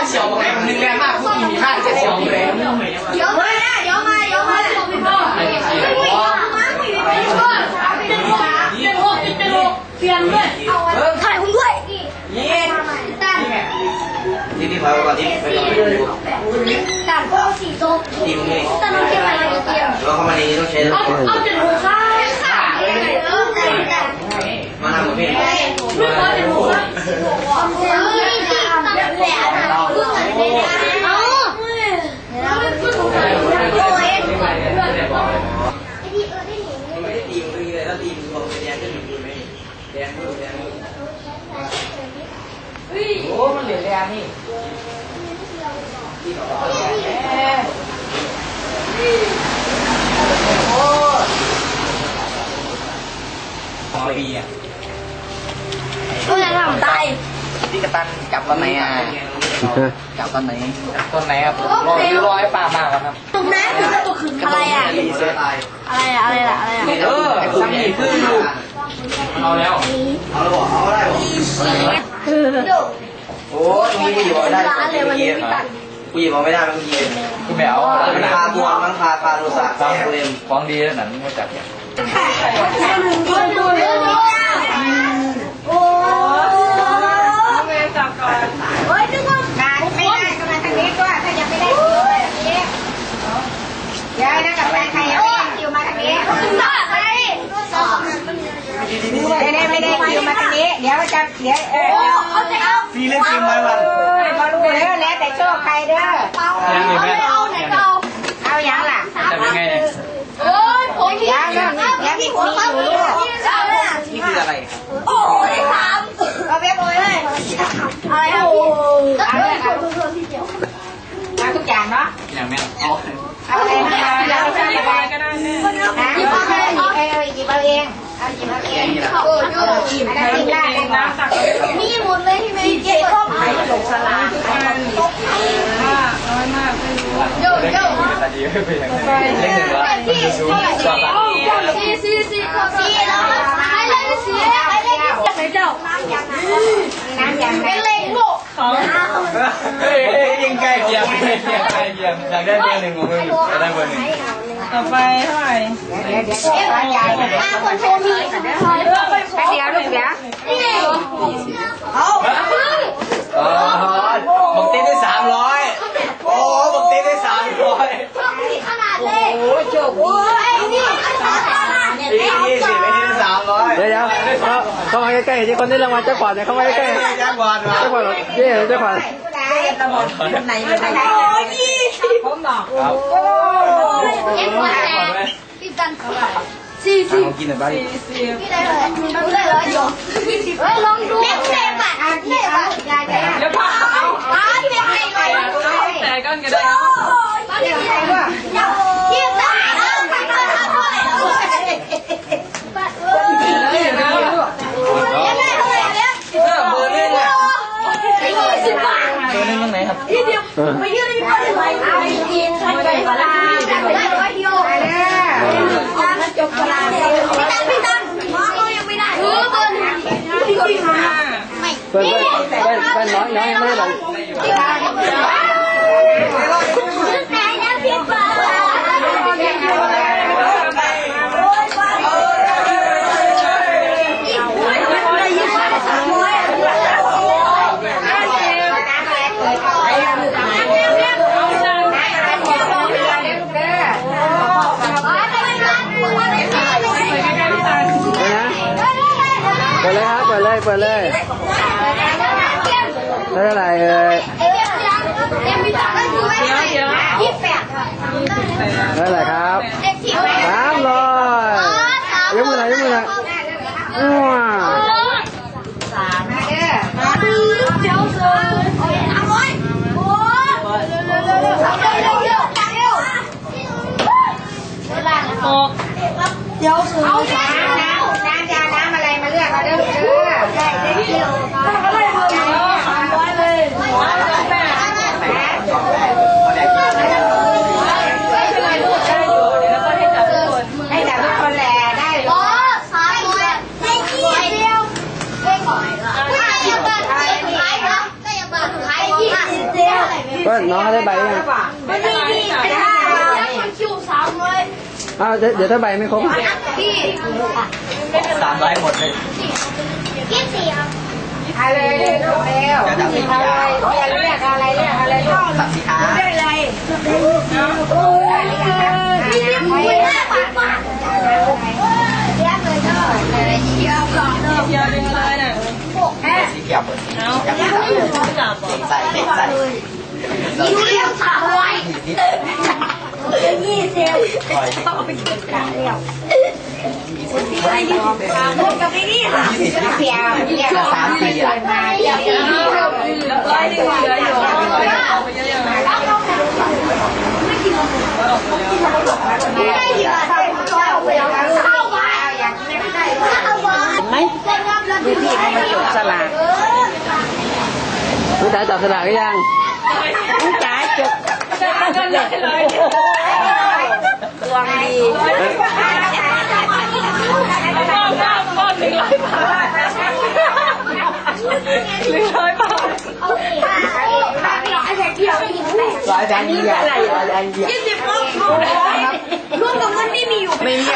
จะเฉียวไหนมันนึงแรงมากผู้หญิงข้างจะเฉียวเลยเดี๋ยวมาเดี๋ยวมาเดี๋ยวมาเดี๋ยวมาถ่ายคุณด้วยนี่ตันที่พี่พาไปก่อนที่ไปก่อนไปดูตันก็สี่โต๊ะทีมนี่ตันต้องเก็บอะไรเตรียมแล้วเข้ามาในนี้ต้องใช้เอาเอาเจ็ดหัวข้าค่ะเออแต่แต่ มาทำกับพี่ ไม่พอเจ็ดหัวข้าเฮ้ยที่ตันแหละพูดกันเลยนะเอาแล้วพูดกันโอ้ย ไม่ได้ทีมพี่เลยแล้วทีมบอกเป็นแดงจะมีทีมไหมแดงมือแดงมือ โอ้ มันเหลือแรงนี่สองปีอะก็จะทำตายพี่กระตันกลับตอนไหนอะกลับตอนไหนกลับตอนไหนครับรอรอให้ป่ามากครับตรงนั้นคือตัวขึ้นอะไรอะรีเซ็ตตายอะไรอะอะไรอะอะไรอะเออซ้ำนี่คือลูกเอาแล้วเอาแล้วบอกเอาได้บอกดู โอ้ตรงนี้กูหยิบเอาไม่ได้กูหยิบเอาไม่ได้เมื่อกี้คือแมวมันคาบวมมันคาคาโทรศัพท์คาเล่มฟ้องดีแล้วหนังไม่จับเนี่ย คิวมาทางนี้ เดี๋ยวจะเดี๋ยวเออเอาจะเอาพี่เล่นเกมไหมวันบอลูเด้อแล้วแต่โชคใครเด้อเอาไหนเอาไหนเอาเอายังล่ะจะเป็นไงเนี่ยเอ้ยผมยังยังมีหัวปั๊บนี่คืออะไรโอ้ยทำมเอาเว็บเลยอะไรครับพี่เอาเลยเอาเอาทุกอย่างเนาะอย่างแม่เอาเอาเองเอาเอาสบายก็ได้แม่นะหยิบเอาเองหยิบเอาเองเอาหยิบเอาเอง ไอ้จกสลากไอ้คนโยโย่ตาดีไปอย่างไรเล่นหนึ่งวะที่เท่าไหร่สี่สี่สี่สี่แล้วใครเล่นสี่ใครเล่นสี่ใครเจ้าน้ำอย่างเป็นนั้นเล่นโง่เฮ้ยยิงใกล้เคียงใกล้เคียงใกล้เคียงอยากได้เบอร์หนึ่งของมึงจะได้เบอร์หนึ่งต่อไปเท่าไหร่เดี๋ยวเดี๋ยวเดี๋ยวใหญ่ห้าคนโทรมีเดี๋ยวลูกเดี๋ยวนี่เอา อ๋อผมตีได้สามร้อยโอ้ผมตีได้สามร้อยขนาดเลยโอ้โชคดีโอ้ยนี่ขนาดเนี่ยอีกยี่สิบไม่ได้สามร้อยเดี๋ยวเดี๋ยวเข้าเข้ามาใกล้ๆที่คนได้รางวัลเจ้าขวัญเนี่ยเข้ามาใกล้ๆแจ้งบอลมาเจ้าขวัญเย้เจ้าขวัญผู้ใดระบบไหนไหนผมบอกครับโอ้เอ็มหัวแตกพี่กันสี่สิบของกินหน่อยบ้างพี่ได้เลยดูได้เลยโย Vâng, vâng, vâng, nói, nói em ơi, vừa lên hát vừa lên vừa lên đây là đây là ครับครับเลยยกมือหน่อยยกมือหน่อยว้าสามเด้อมาดูเจ้าเสือโอ้ยเอาไว้โอ้ยเร็วเร็วเร็วเร็วเร็วเร็วเร็วหกเจ้าเสือ ก็น้องเขาได้ใบยังไม่ได้พี่ไม่ได้คนคิวสามเลยอ้าวเดี๋ยวถ้าใบไม่ครบพี่สามใบหมดเลยยี่สิบอะไรเลยลูกเร็วอะไรเรียกอะไรเรียกอะไรลูกสับสีขาได้เลยโอ้ยพี่พี่คุยได้ปากปากเรียกเลยเด้อเลยเชียวก่อนเด้อ เชียร์ดึงเลยน่ะ สีเขียวหมดจับจับจับใส่เด็กใส่ ยี่สิบสามร้ยี่สิบคอยต้องเอาไปกินกันเรียวอะไรยี่สิบสามคนกับไอ้นี่ค่ะยี่สิบยี่สิบเดียวเดียวสามสี่อะมาเดียวร้อยหนึ่งเหลืออยู่เอาไปเยอะๆไม่ได้เยอะเข้าไปเข้าไปเข้าไปไหมดูพี่เขามาจดสลากน้องจ๋าจับสลากหรือยัง ลูกจ๋าจดดวงดีหนึ่งร้อยบาทร้อยแบงค์ยี่สิบร้อยแบงค์ยี่สิบยี่สิบรวมกับเงินที่มีอยู่ ไม่มี